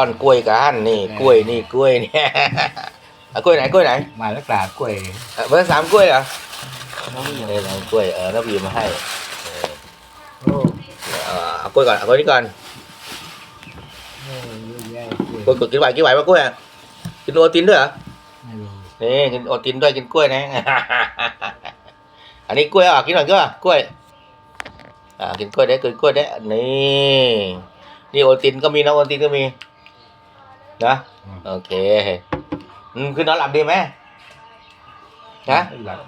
ก้อนกล้วยกันนี่กล้วยนี่กล้วยเนี่ยเอากล้วยไหนกล้วยไหนมาแล้วกราบกล้วยเอาเบอร์สามกล้วยเหรอนี่สามกล้วยเออน้าบีมาให้โอ้เออเอากล้วยก่อนเอากล้วยนี้ก่อนโอ้เยอะแยะกล้วยกดกินไหวกินไหวปะกล้วยอะกินโอตินด้วยเหรอไม่รู้นี่กินโอตินด้วยกินกล้วยนะอันนี้กล้วยอะกินหน่อยก็กล้วยอ่ากินกล้วยได้กินกล้วยได้นี่นี่โอตินก็มีนะโอตินก็มี นะโอเคอืมคือนอนหลับดีไหมนะหลับ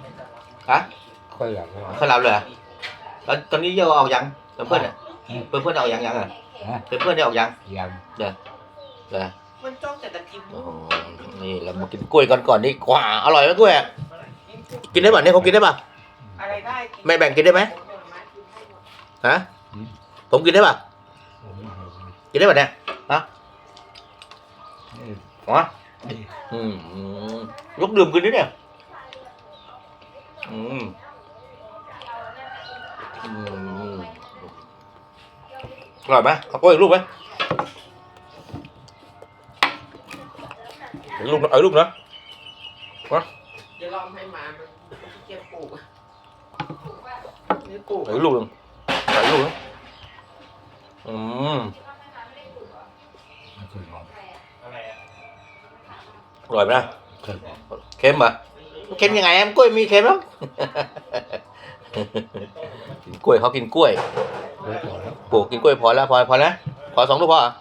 ฮะค่อยหลับแล้วเขาหลับเลยเหรอตอนตอนนี้เยอะออกยังเพื่อนๆเนี่ยเพื่อนเพื่อนๆออกยังยังอะฮะเพื่อนเพื่อนๆได้ออกยังยังเดี๋ยวเดี๋ยวมันจ้องแต่ตะกินโอ้โหนี่เรามากินกล้วยก่อนก่อนดีกว่า อร่อยไหมกล้วยอะกินได้ป่ะเนี่ยผมกินได้ป่ะอะไรได้ไม่แบ่งกินได้ไหมฮะผมกินได้ป่ะผมไม่เอากินได้ป่ะเนี่ยฮะเอ้ยอ๋ออืมอืมยกดื่มกินดิเนี่ยอืมอืมอร่อยไหมเอากล้วยอีกลูกไหมอีกลูกนะเอาอีกลูกนะเดี๋ยวลองให้หมามันเก็บปลูกนี่ปลูกเอาอีกลูกหนึงเอาอีกลูกหนึงอืมไม่เคยบอก อร่อยไหมนะเคยบอกเค็มอะเค็มยังไงอะกล้วยมีเค็มแล้วกินกล้วยเขากินกล้วยแล้วพอแล้วปลูกกินกล้วยพอแล้วพอพอแล้วพอสองลูกพอเหรอ